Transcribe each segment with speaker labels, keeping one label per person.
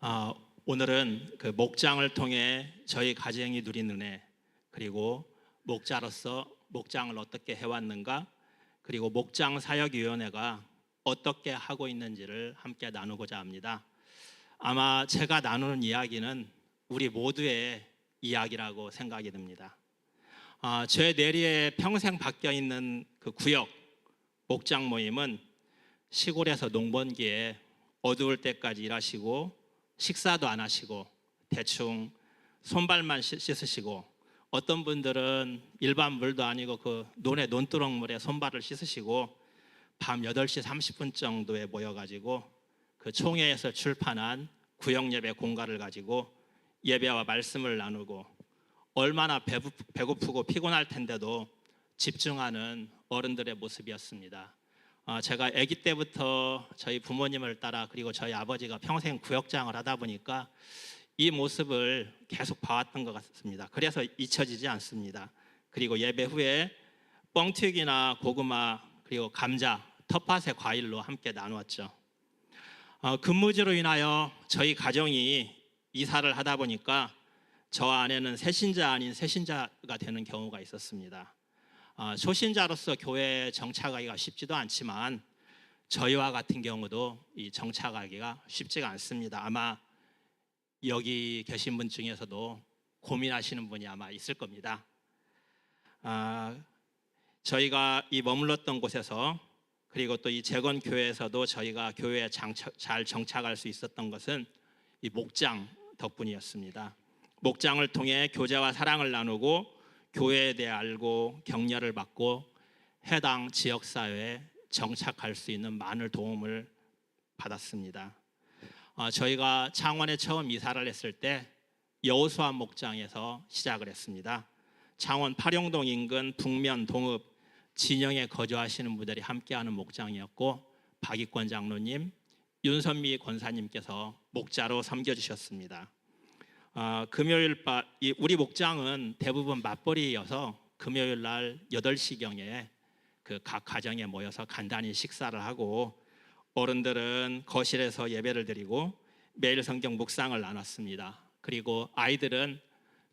Speaker 1: 아, 오늘은 그 목장을 통해 저희 가정이 누린 은혜 그리고 목자로서 목장을 어떻게 해왔는가 그리고 목장 사역위원회가 어떻게 하고 있는지를 함께 나누고자 합니다. 아마 제가 나누는 이야기는 우리 모두의 이야기라고 생각이 듭니다. 아, 제 내리에 평생 바뀌어 있는 그 구역 목장 모임은 시골에서 농번기에 어두울 때까지 일하시고 식사도 안 하시고 대충 손발만 씻- 씻으시고 어떤 분들은 일반 물도 아니고 그 논의 논두렁 물에 손발을 씻으시고 밤 8시 30분 정도에 모여 가지고 그 총회에서 출판한 구역 예배 공가를 가지고 예배와 말씀을 나누고 얼마나 배고프고 피곤할 텐데도 집중하는 어른들의 모습이었습니다. 아, 제가 아기 때부터 저희 부모님을 따라 그리고 저희 아버지가 평생 구역장을 하다 보니까 이 모습을 계속 봐왔던 것 같습니다. 그래서 잊혀지지 않습니다. 그리고 예배 후에 뻥튀기나 고구마 그리고 감자, 텃밭의 과일로 함께 나누었죠. 어, 근무지로 인하여 저희 가정이 이사를 하다 보니까 저 아내는 새신자 아닌 새신자가 되는 경우가 있었습니다. 아, 초신자로서 교회에 정착하기가 쉽지도 않지만 저희와 같은 경우도 이 정착하기가 쉽지가 않습니다. 아마 여기 계신 분 중에서도 고민하시는 분이 아마 있을 겁니다. 아, 저희가 이 머물렀던 곳에서 그리고 또 이 재건 교회에서도 저희가 교회에 장착, 잘 정착할 수 있었던 것은 이 목장 덕분이었습니다. 목장을 통해 교제와 사랑을 나누고 교회에 대해 알고 격려를 받고 해당 지역 사회에 정착할 수 있는 많은 도움을 받았습니다. 어, 저희가 창원에 처음 이사를 했을 때 여호수아 목장에서 시작을 했습니다. 창원 파룡동 인근 북면 동읍 진영에 거주하시는 분들이 함께하는 목장이었고 박익권 장로님, 윤선미 권사님께서 목자로 섬겨 주셨습니다. 아, 금요일 바, 이 우리 목장은 대부분 맞벌이여서 금요일 날 8시경에 그 각 가정에 모여서 간단히 식사를 하고 어른들은 거실에서 예배를 드리고 매일 성경 묵상을 나눴습니다. 그리고 아이들은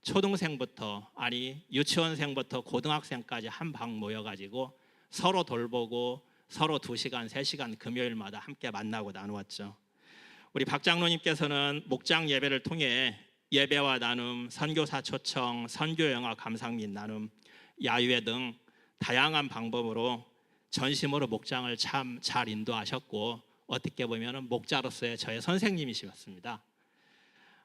Speaker 1: 초등생부터 아니 유치원생부터 고등학생까지 한 방 모여 가지고 서로 돌보고 서로 2시간, 3시간 금요일마다 함께 만나고 나누었죠. 우리 박 장로님께서는 목장 예배를 통해 예배와 나눔, 선교사 초청, 선교 영화 감상 및 나눔, 야유회 등 다양한 방법으로 전심으로 목장을 참 잘 인도하셨고 어떻게 보면 목자로서의 저의 선생님이셨습니다.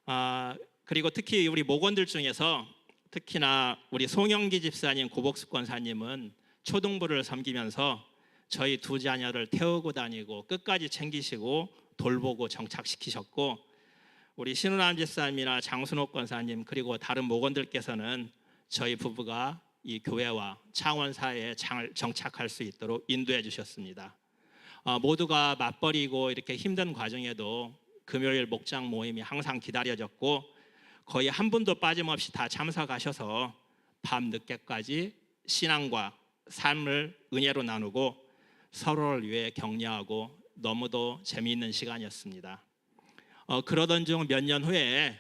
Speaker 1: 아, 그리고 특히 우리 목원들 중에서 특히나 우리 송영기 집사님, 고복숙 권사님은 초등부를 섬기면서 저희 두 자녀를 태우고 다니고 끝까지 챙기시고 돌보고 정착시키셨고 우리 신우남 집사님이나 장순옥 권사님 그리고 다른 목원들께서는 저희 부부가 이 교회와 창원 사회에 잘 정착할 수 있도록 인도해 주셨습니다. 어, 모두가 맞벌이고 이렇게 힘든 과정에도 금요일 목장 모임이 항상 기다려졌고 거의 한 분도 빠짐없이 다 참석하셔서 밤 늦게까지 신앙과 삶을 은혜로 나누고 서로를 위해 격려하고 너무도 재미있는 시간이었습니다. 어, 그러던 중 몇 년 후에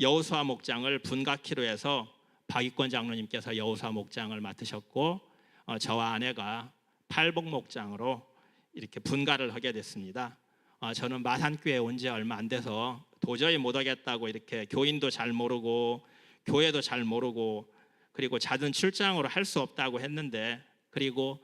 Speaker 1: 여호수아 목장을 분각키로 해서 박익권 장로님께서 여호수아 목장을 맡으셨고 어, 저와 아내가 팔복 목장으로 이렇게 분가를 하게 됐습니다. 어, 저는 마산교회 온 지 얼마 안 돼서 도저히 못 하겠다고 이렇게 교인도 잘 모르고 교회도 잘 모르고 그리고 잦은 출장으로 할 수 없다고 했는데 그리고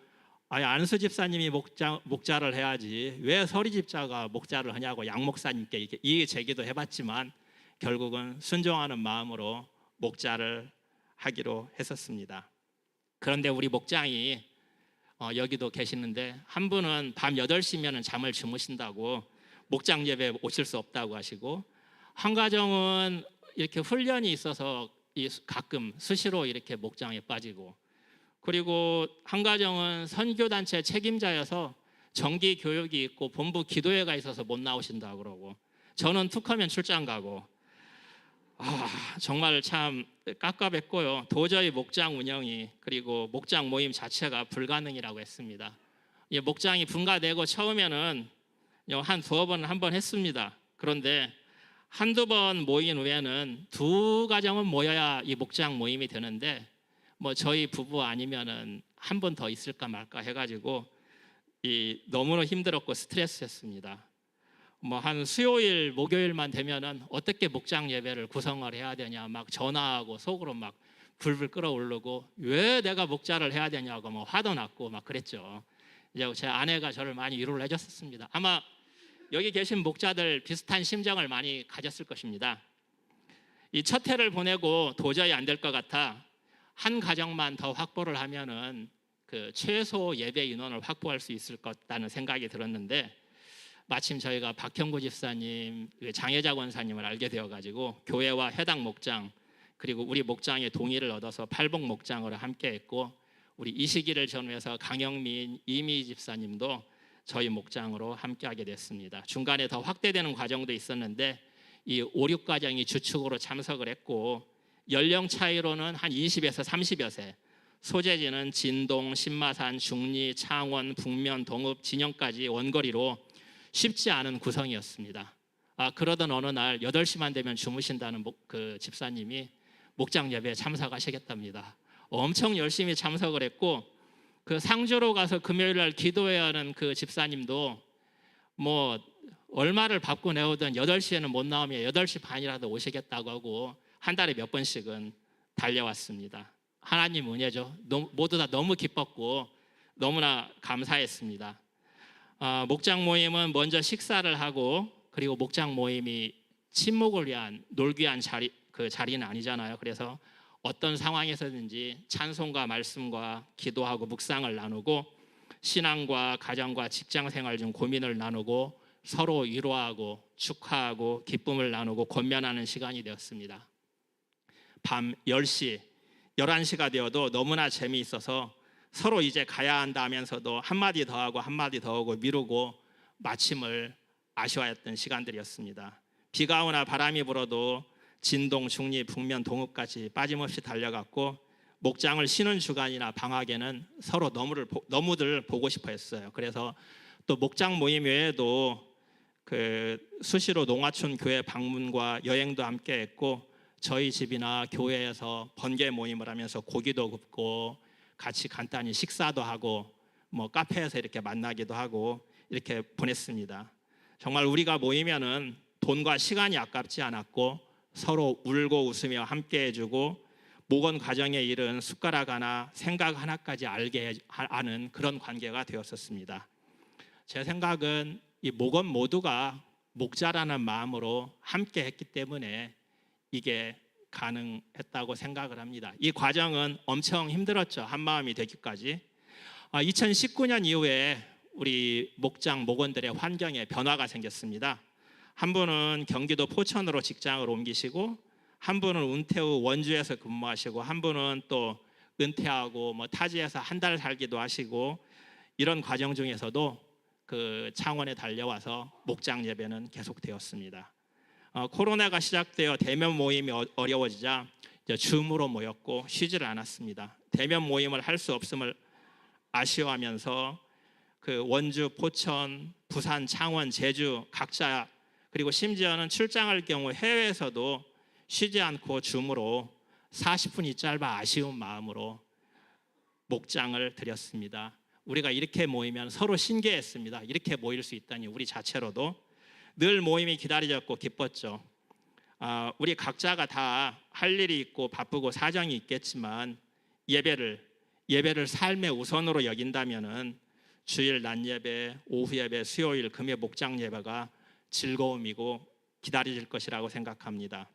Speaker 1: 아니 안수 집사님이 목자, 목자를 해야지 왜 서리 집사가 목자를 하냐고 양 목사님께 이렇게 제기도 해봤지만 결국은 순종하는 마음으로 목자를 하기로 했었습니다. 그런데 우리 목장이 어, 여기도 계시는데 한 분은 밤 8시면 잠을 주무신다고 목장 예배 오실 수 없다고 하시고 한 가정은 이렇게 훈련이 있어서 이 가끔 수시로 이렇게 목장에 빠지고 그리고 한 가정은 선교단체 책임자여서 정기 교육이 있고 본부 기도회가 있어서 못 나오신다 그러고 저는 툭하면 출장 가고 아, 정말 참 깝깝했고요. 도저히 목장 운영이 그리고 목장 모임 자체가 불가능이라고 했습니다. 이 목장이 분가되고 처음에는 한 두어 번 한 번 했습니다. 그런데 한두 번 모인 후에는 두 가정은 모여야 이 목장 모임이 되는데 뭐 저희 부부 아니면은 한 번 더 있을까 말까 해가지고 이 너무나 힘들었고 스트레스였습니다. 뭐 한 수요일 목요일만 되면은 어떻게 목장 예배를 구성을 해야 되냐 막 전화하고 속으로 막 불불 끓어오르고 왜 내가 목자를 해야 되냐고 뭐 화도 났고 막 그랬죠. 이제 제 아내가 저를 많이 위로를 해줬었습니다. 아마 여기 계신 목자들 비슷한 심정을 많이 가졌을 것입니다. 이 첫 해를 보내고 도저히 안 될 것 같아 한 가정만 더 확보를 하면은 그 최소 예배 인원을 확보할 수 있을 것다는 생각이 들었는데 마침 저희가 박형구 집사님, 그 장혜자 권사님을 알게 되어 가지고 교회와 해당 목장 그리고 우리 목장의 동의를 얻어서 팔복 목장으로 함께했고 우리 이 시기를 전후해서 강영민 이미 집사님도 저희 목장으로 함께하게 됐습니다. 중간에 더 확대되는 과정도 있었는데 이 5, 6과정이 주축으로 참석을 했고 연령 차이로는 한 20에서 30여 세 소재지는 진동, 신마산, 중리, 창원, 북면, 동읍, 진영까지 원거리로 쉽지 않은 구성이었습니다. 아, 그러던 어느 날 8시만 되면 주무신다는 목, 그 집사님이 목장 예배에 참석하시겠답니다. 엄청 열심히 참석을 했고 그 상주로 가서 금요일 날 기도해야 하는 그 집사님도 뭐 얼마를 받고 내오든 8시에는 못 나오면 8시 반이라도 오시겠다고 하고 한 달에 몇 번씩은 달려왔습니다. 하나님 은혜죠. 모두 다 너무 기뻤고 너무나 감사했습니다. 아, 목장 모임은 먼저 식사를 하고 그리고 목장 모임이 친목을 위한 놀기 위한 자리 그 자리는 아니잖아요. 그래서 어떤 상황에서든지 찬송과 말씀과 기도하고 묵상을 나누고 신앙과 가정과 직장 생활 중 고민을 나누고 서로 위로하고 축하하고 기쁨을 나누고 권면하는 시간이 되었습니다. 밤 10시, 11시가 되어도 너무나 재미있어서 서로 이제 가야 한다 하면서도 한마디 더 하고 한마디 더 하고 미루고 마침을 아쉬워했던 시간들이었습니다. 비가 오나 바람이 불어도 진동, 중리, 북면, 동읍까지 빠짐없이 달려갔고 목장을 쉬는 주간이나 방학에는 서로 너무를 보- 너무들 보고 싶어 했어요. 그래서 또 목장 모임 외에도 그 수시로 농화촌 교회 방문과 여행도 함께 했고 저희 집이나 교회에서 번개 모임을 하면서 고기도 굽고 같이 간단히 식사도 하고 뭐 카페에서 이렇게 만나기도 하고 이렇게 보냈습니다. 정말 우리가 모이면은 돈과 시간이 아깝지 않았고 서로 울고 웃으며 함께 해주고 목원 가정의 일은 숟가락 하나 생각 하나까지 알게 하는 그런 관계가 되었었습니다. 제 생각은 이 목원 모두가 목자라는 마음으로 함께 했기 때문에 이게 가능했다고 생각을 합니다. 이 과정은 엄청 힘들었죠. 한 마음이 되기까지. 2019년 이후에 우리 목장 목원들의 환경에 변화가 생겼습니다. 한 분은 경기도 포천으로 직장을 옮기시고 한 분은 은퇴 후 원주에서 근무하시고 한 분은 또 은퇴하고 뭐 타지에서 한 달 살기도 하시고 이런 과정 중에서도 그 창원에 달려와서 목장 예배는 계속되었습니다. 어, 코로나가 시작되어 대면 모임이 어, 어려워지자 줌으로 모였고 쉬지를 않았습니다. 대면 모임을 할 수 없음을 아쉬워하면서 그 원주, 포천, 부산, 창원, 제주 각자 그리고 심지어는 출장할 경우 해외에서도 쉬지 않고 줌으로 40분이 짧아 아쉬운 마음으로 목장을 드렸습니다. 우리가 이렇게 모이면 서로 신기했습니다. 이렇게 모일 수 있다니 우리 자체로도 늘 모임이 기다려졌고 기뻤죠. 아, 우리 각자가 다 할 일이 있고 바쁘고 사정이 있겠지만 예배를 예배를 삶의 우선으로 여긴다면은 주일 낮 예배, 오후 예배, 수요일 금요 목장 예배가 즐거움이고 기다려질 것이라고 생각합니다.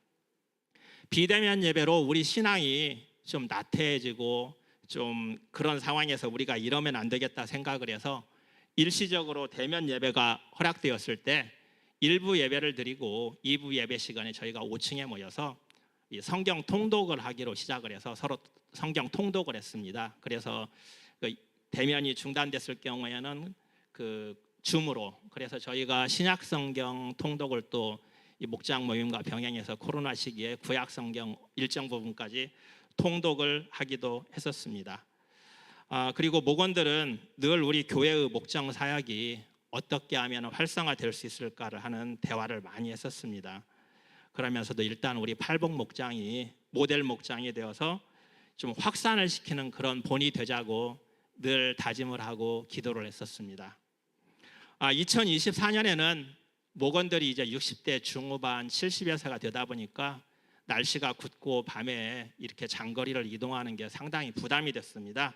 Speaker 1: 비대면 예배로 우리 신앙이 좀 나태해지고 좀 그런 상황에서 우리가 이러면 안 되겠다 생각을 해서 일시적으로 대면 예배가 허락되었을 때 일부 예배를 드리고 2부 예배 시간에 저희가 5층에 모여서 이 성경 통독을 하기로 시작을 해서 서로 성경 통독을 했습니다. 그래서 그 대면이 중단됐을 경우에는 그 줌으로 그래서 저희가 신약 성경 통독을 또이 목장 모임과 병행해서 코로나 시기에 구약 성경 일정 부분까지 통독을 하기도 했었습니다. 아, 그리고 목원들은 늘 우리 교회의 목장 사역이 어떻게 하면 활성화될 수 있을까를 하는 대화를 많이 했었습니다. 그러면서도 일단 우리 팔복 목장이 모델 목장이 되어서 좀 확산을 시키는 그런 본이 되자고 늘 다짐을 하고 기도를 했었습니다. 아, 2024년에는 목원들이 이제 60대 중후반 70여세가 되다 보니까 날씨가 굳고 밤에 이렇게 장거리를 이동하는 게 상당히 부담이 됐습니다.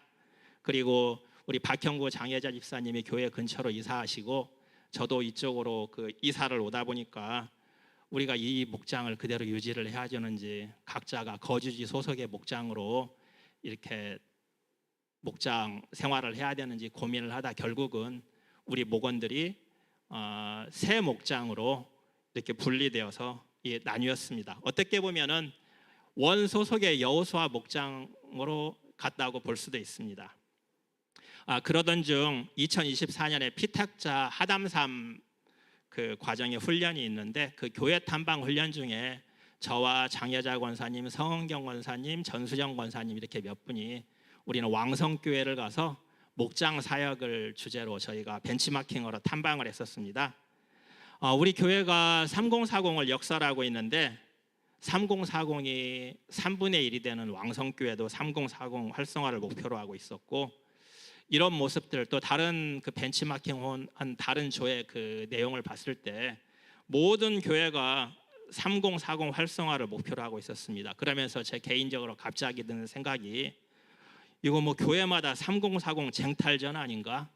Speaker 1: 그리고 우리 박형구 장혜자 집사님이 교회 근처로 이사하시고 저도 이쪽으로 그 이사를 오다 보니까 우리가 이 목장을 그대로 유지를 해야 되는지 각자가 거주지 소속의 목장으로 이렇게 목장 생활을 해야 되는지 고민을 하다 결국은 우리 목원들이 어, 새 목장으로 이렇게 분리되어서 이 나뉘었습니다. 어떻게 보면은 원 소속의 여호수아 목장으로 갔다고 볼 수도 있습니다. 아, 그러던 중 2024년에 피탁자 하담삼 그 과정의 훈련이 있는데 그 교회 탐방 훈련 중에 저와 장여자 권사님, 성은경 권사님, 전수정 권사님 이렇게 몇 분이 우리는 왕성교회를 가서 목장 사역을 주제로 저희가 벤치마킹으로 탐방을 했었습니다. 어, 우리 교회가 3040을 역사하고 있는데 3040이 3분의 1이 되는 왕성교회도 3040 활성화를 목표로 하고 있었고 이런 모습들 또 다른 그 벤치마킹 한 다른 조의 그 내용을 봤을 때 모든 교회가 3040 활성화를 목표로 하고 있었습니다. 그러면서 제 개인적으로 갑자기 드는 생각이 이거 뭐 교회마다 3040 쟁탈전 아닌가?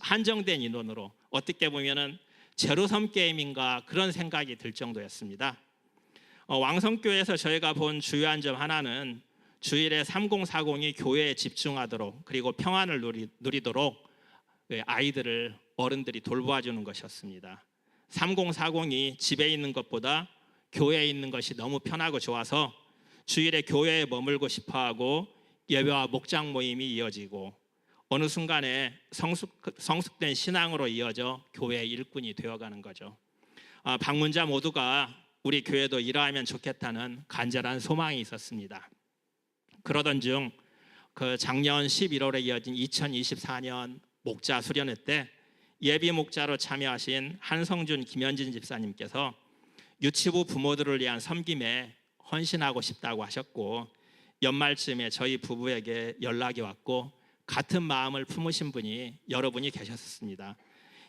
Speaker 1: 한정된 인원으로 어떻게 보면은 제로섬 게임인가 그런 생각이 들 정도였습니다. 어, 왕성교회에서 저희가 본 주요한 점 하나는 주일에 3040이 교회에 집중하도록 그리고 평안을 누리, 누리도록 그 아이들을 어른들이 돌보아 주는 것이었습니다. 3040이 집에 있는 것보다 교회에 있는 것이 너무 편하고 좋아서 주일에 교회에 머물고 싶어하고 예배와 목장 모임이 이어지고 어느 순간에 성숙, 성숙된 신앙으로 이어져 교회의 일꾼이 되어가는 거죠. 아, 방문자 모두가 우리 교회도 이러하면 좋겠다는 간절한 소망이 있었습니다. 그러던 중 그 작년 11월에 이어진 2024년 목자 수련회 때 예비 목자로 참여하신 한성준 김현진 집사님께서 유치부 부모들을 위한 섬김에 헌신하고 싶다고 하셨고 연말쯤에 저희 부부에게 연락이 왔고 같은 마음을 품으신 분이 여러분이 계셨습니다.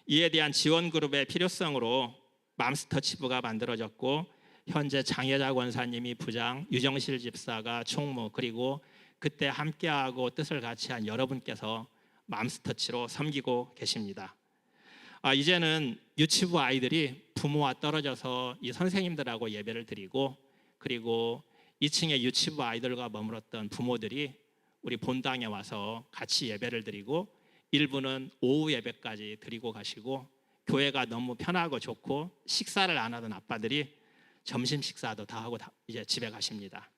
Speaker 1: 이에 대한 지원 그룹의 필요성으로 맘스터치부가 만들어졌고 현재 장혜자 권사님이 부장, 유정실 집사가 총무 그리고 그때 함께하고 뜻을 같이 한 여러분께서 맘스터치로 섬기고 계십니다. 아, 이제는 유치부 아이들이 부모와 떨어져서 이 선생님들하고 예배를 드리고 그리고 2층에 유치부 아이들과 머물었던 부모들이 우리 본당에 와서 같이 예배를 드리고 일부는 오후 예배까지 드리고 가시고 교회가 너무 편하고 좋고 식사를 안 하던 아빠들이 점심 식사도 다 하고 다 이제 집에 가십니다.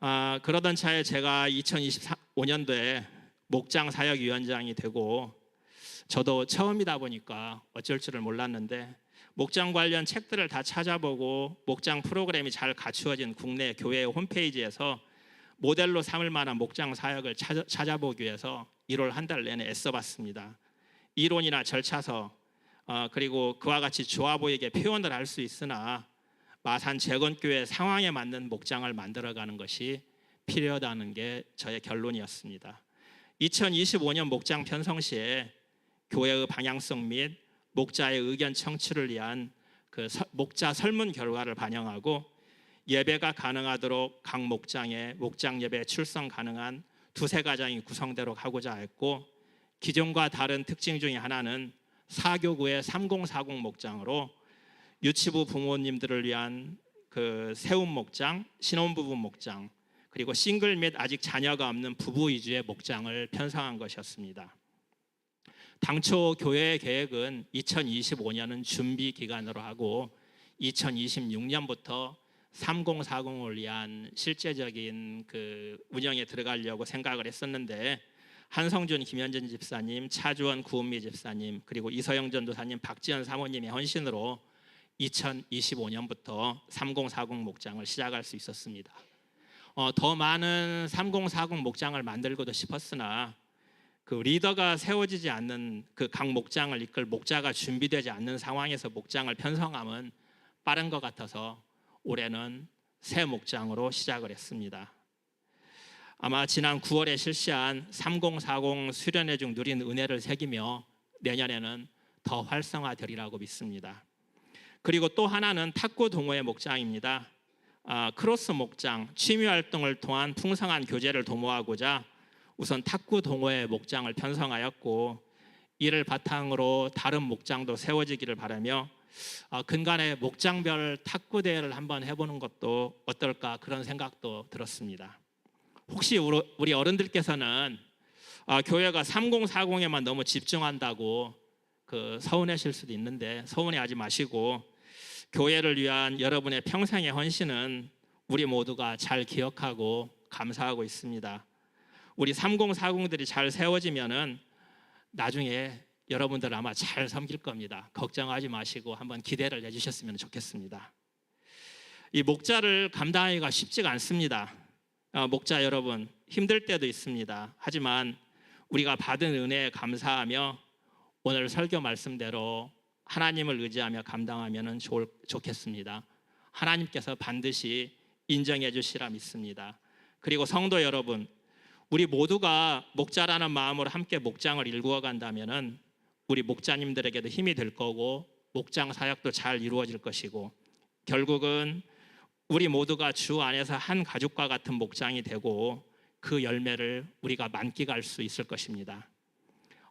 Speaker 1: 아, 그러던 차에 제가 2025년도에 목장 사역 위원장이 되고 저도 처음이다 보니까 어쩔 줄을 몰랐는데 목장 관련 책들을 다 찾아보고 목장 프로그램이 잘 갖추어진 국내 교회 홈페이지에서 모델로 삼을 만한 목장 사역을 찾아, 찾아보기 위해서 1월 한 달 내내 애써봤습니다. 이론이나 절차서 어, 그리고 그와 같이 좋아 보이게 표현을 할 수 있으나 마산 재건교회 상황에 맞는 목장을 만들어가는 것이 필요하다는 게 저의 결론이었습니다. 2025년 목장 편성 시에 교회의 방향성 및 목자의 의견 청취를 위한 그 목자 설문 결과를 반영하고 예배가 가능하도록 각 목장에 목장 예배 출석 가능한 두세 가정이 구성되도록 하고자 했고 기존과 다른 특징 중에 하나는 사교구의 3040 목장으로 유치부 부모님들을 위한 그 세운 목장, 신혼부부 목장, 그리고 싱글 및 아직 자녀가 없는 부부 위주의 목장을 편성한 것이었습니다. 당초 교회의 계획은 2025년은 준비 기간으로 하고 2026년부터 3040을 위한 실제적인 그 운영에 들어가려고 생각을 했었는데 한성준 김현진 집사님, 차주원 구은미 집사님, 그리고 이서영 전도사님, 박지현 사모님의 헌신으로 2025년부터 3040 목장을 시작할 수 있었습니다. 어, 더 많은 3040 목장을 만들고도 싶었으나 그 리더가 세워지지 않는 그 각 목장을 이끌 목자가 준비되지 않는 상황에서 목장을 편성함은 빠른 것 같아서 올해는 새 목장으로 시작을 했습니다. 아마 지난 9월에 실시한 3040 수련회 중 누린 은혜를 새기며 내년에는 더 활성화되리라고 믿습니다. 그리고 또 하나는 탁구 동호회 목장입니다. 아, 크로스 목장 취미 활동을 통한 풍성한 교제를 도모하고자 우선 탁구 동호회 목장을 편성하였고 이를 바탕으로 다른 목장도 세워지기를 바라며 아, 근간에 목장별 탁구 대회를 한번 해보는 것도 어떨까 그런 생각도 들었습니다. 혹시 우리- 어른들께서는 아, 교회가 3040에만 너무 집중한다고 그 서운하실 수도 있는데 서운해하지 마시고 교회를 위한 여러분의 평생의 헌신은 우리 모두가 잘 기억하고 감사하고 있습니다. 우리 3040들이 잘 세워지면은 나중에 여러분들 아마 잘 섬길 겁니다. 걱정하지 마시고 한번 기대를 해주셨으면 좋겠습니다. 이 목자를 감당하기가 쉽지가 않습니다. 어, 목자 여러분 힘들 때도 있습니다. 하지만 우리가 받은 은혜에 감사하며 오늘 설교 말씀대로 하나님을 의지하며 감당하면 좋겠습니다. 하나님께서 반드시 인정해 주시라 믿습니다. 그리고 성도 여러분, 우리 모두가 목자라는 마음으로 함께 목장을 일구어 간다면은 우리 목자님들에게도 힘이 될 거고 목장 사역도 잘 이루어질 것이고 결국은 우리 모두가 주 안에서 한 가족과 같은 목장이 되고 그 열매를 우리가 만끽할 수 있을 것입니다.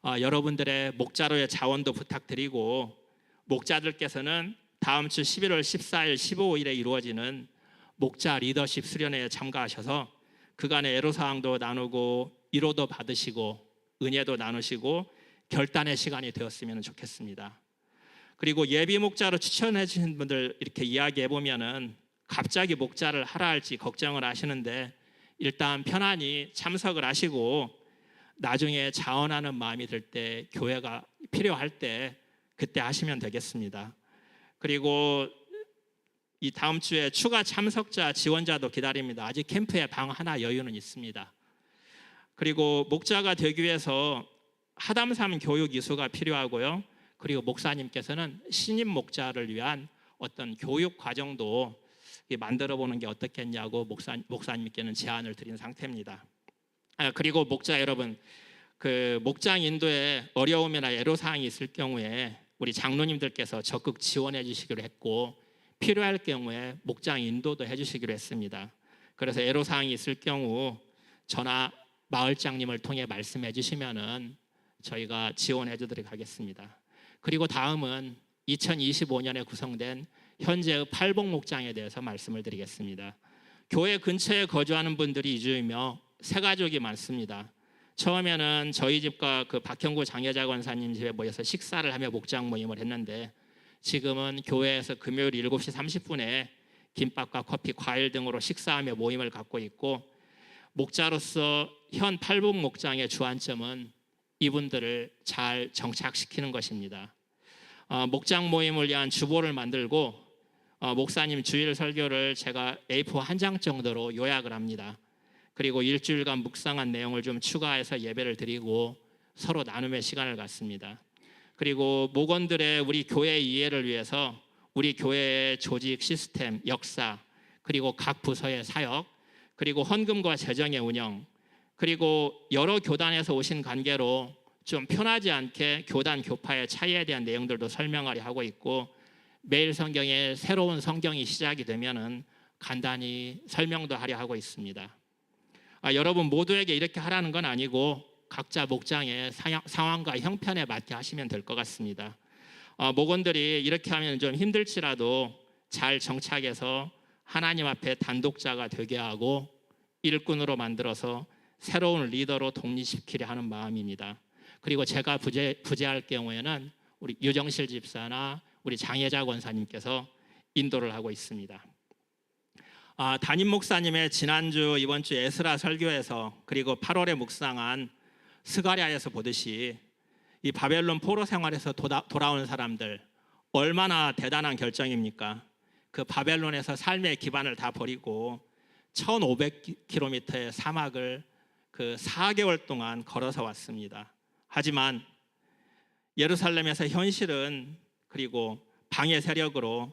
Speaker 1: 아, 여러분들의 목자로의 자원도 부탁드리고 목자들께서는 다음 주 11월 14일, 15일에 이루어지는 목자 리더십 수련회에 참가하셔서 그간의 애로사항도 나누고 위로도 받으시고 은혜도 나누시고 결단의 시간이 되었으면 좋겠습니다. 그리고 예비 목자로 추천해 주신 분들 이렇게 이야기해 보면은 갑자기 목자를 하라 할지 걱정을 하시는데 일단 편안히 참석을 하시고 나중에 자원하는 마음이 들 때 교회가 필요할 때 그때 하시면 되겠습니다. 그리고 이 다음 주에 추가 참석자 지원자도 기다립니다. 아직 캠프에 방 하나 여유는 있습니다. 그리고 목자가 되기 위해서 하담삼 교육 이수가 필요하고요. 그리고 목사님께서는 신임 목자를 위한 어떤 교육 과정도 만들어 보는 게 어떻겠냐고 목사, 목사님께는 제안을 드린 상태입니다. 아, 그리고 목자 여러분, 그 목장 인도에 어려움이나 애로 사항이 있을 경우에 우리 장로님들께서 적극 지원해 주시기로 했고 필요할 경우에 목장 인도도 해 주시기로 했습니다. 그래서 애로 사항이 있을 경우 전화 마을장님을 통해 말씀해 주시면은 저희가 지원해 주도록 하겠습니다. 그리고 다음은 2025년에 구성된 현재의 팔복 목장에 대해서 말씀을 드리겠습니다. 교회 근처에 거주하는 분들이 이주이며 세 가족이 많습니다. 처음에는 저희 집과 그 박형구 장여자 권사님 집에 모여서 식사를 하며 목장 모임을 했는데 지금은 교회에서 금요일 7시 30분에 김밥과 커피, 과일 등으로 식사하며 모임을 갖고 있고 목자로서 현 팔복 목장의 주안점은 이분들을 잘 정착시키는 것입니다. 어, 목장 모임을 위한 주보를 만들고 어, 목사님 주일 설교를 제가 A4 한 장 정도로 요약을 합니다. 그리고 일주일간 묵상한 내용을 좀 추가해서 예배를 드리고 서로 나눔의 시간을 갖습니다. 그리고 목원들의 우리 교회 이해를 위해서 우리 교회의 조직 시스템, 역사, 그리고 각 부서의 사역, 그리고 헌금과 재정의 운영, 그리고 여러 교단에서 오신 관계로 좀 편하지 않게 교단 교파의 차이에 대한 내용들도 설명하려 하고 있고 매일 성경에 새로운 성경이 시작이 되면은 간단히 설명도 하려 하고 있습니다. 아, 여러분 모두에게 이렇게 하라는 건 아니고 각자 목장의 상황과 형편에 맞게 하시면 될 것 같습니다. 어, 목원들이 이렇게 하면 좀 힘들지라도 잘 정착해서 하나님 앞에 단독자가 되게 하고 일꾼으로 만들어서 새로운 리더로 독립시키려 하는 마음입니다. 그리고 제가 부재, 부재할 경우에는 우리 유정실 집사나 우리 장혜자 권사님께서 인도를 하고 있습니다. 아, 담임 목사님의 지난주 이번 주 에스라 설교에서 그리고 8월에 묵상한 스가랴에서 보듯이 이 바벨론 포로 생활에서 도다, 돌아온 사람들 얼마나 대단한 결정입니까? 그 바벨론에서 삶의 기반을 다 버리고 1,500km의 사막을 그 4개월 동안 걸어서 왔습니다. 하지만 예루살렘에서 현실은 그리고 방해 세력으로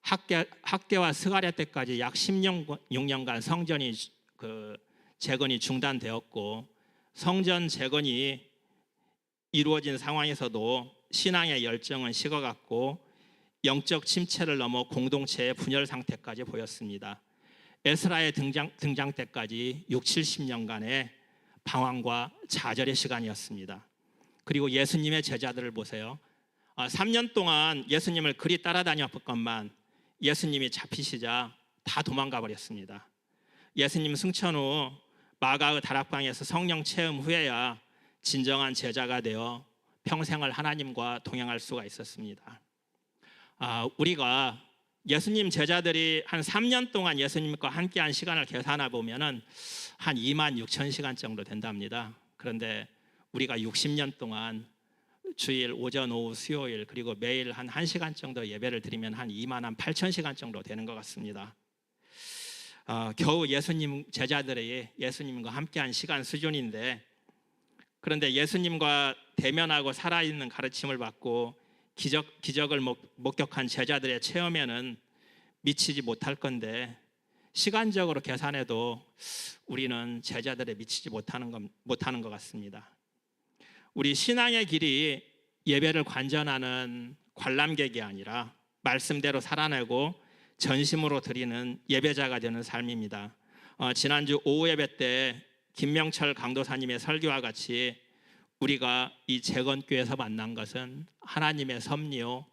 Speaker 1: 학계, 학계와 스가랴 때까지 약 10년 6년간 성전이 그 재건이 중단되었고 성전 재건이 이루어진 상황에서도 신앙의 열정은 식어갔고 영적 침체를 넘어 공동체의 분열 상태까지 보였습니다. 에스라의 등장, 등장 때까지 6, 70년간의 방황과 좌절의 시간이었습니다. 그리고 예수님의 제자들을 보세요. 아, 3년 동안 예수님을 그리 따라다녔건만 예수님이 잡히시자 다 도망가 버렸습니다. 예수님 승천 후 마가의 다락방에서 성령 체험 후에야 진정한 제자가 되어 평생을 하나님과 동행할 수가 있었습니다. 아, 우리가 예수님 제자들이 한 3년 동안 예수님과 함께한 시간을 계산해 보면은 한 2만 6천 시간 정도 된답니다. 그런데 우리가 60년 동안 주일 오전 오후 수요일 그리고 매일 한 1시간 정도 예배를 드리면 한 2만 한 8천 시간 정도 되는 것 같습니다. 어, 겨우 예수님 제자들이 예수님과 함께한 시간 수준인데 그런데 예수님과 대면하고 살아있는 가르침을 받고 기적, 기적을 목, 목격한 제자들의 체험에는 미치지 못할 건데 시간적으로 계산해도 우리는 제자들에 미치지 못하는 것, 못하는 것 같습니다. 우리 신앙의 길이 예배를 관전하는 관람객이 아니라 말씀대로 살아내고 전심으로 드리는 예배자가 되는 삶입니다. 어, 지난주 오후 예배 때 김명철 강도사님의 설교와 같이 우리가 이 재건교에서 만난 것은 하나님의 섭리요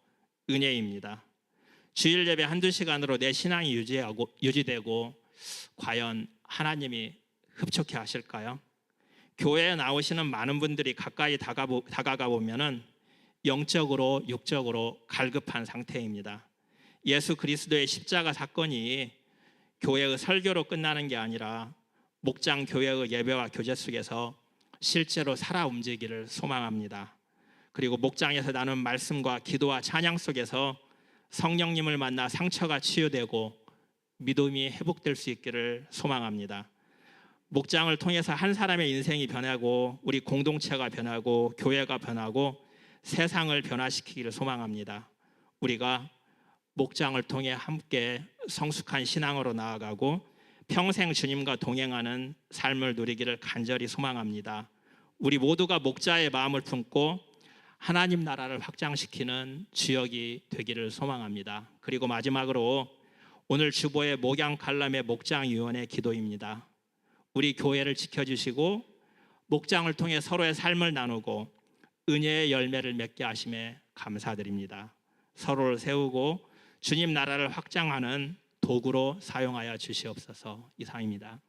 Speaker 1: 은혜입니다. 주일 예배 한두 시간으로 내 신앙이 유지하고, 유지되고 과연 하나님이 흡족해 하실까요? 교회에 나오시는 많은 분들이 가까이 다가가 보면은 영적으로 육적으로 갈급한 상태입니다. 예수 그리스도의 십자가 사건이 교회의 설교로 끝나는 게 아니라 목장 교회의 예배와 교제 속에서 실제로 살아 움직이기를 소망합니다. 그리고 목장에서 나눈 말씀과 기도와 찬양 속에서 성령님을 만나 상처가 치유되고 믿음이 회복될 수 있기를 소망합니다. 목장을 통해서 한 사람의 인생이 변하고 우리 공동체가 변하고 교회가 변하고 세상을 변화시키기를 소망합니다. 우리가 목장을 통해 함께 성숙한 신앙으로 나아가고 평생 주님과 동행하는 삶을 누리기를 간절히 소망합니다. 우리 모두가 목자의 마음을 품고 하나님 나라를 확장시키는 주역이 되기를 소망합니다. 그리고 마지막으로 오늘 주보의 목양 칼럼의 목장위원회 기도입니다. 우리 교회를 지켜주시고 목장을 통해 서로의 삶을 나누고 은혜의 열매를 맺게 하심에 감사드립니다. 서로를 세우고 주님 나라를 확장하는 도구로 사용하여 주시옵소서 이상입니다.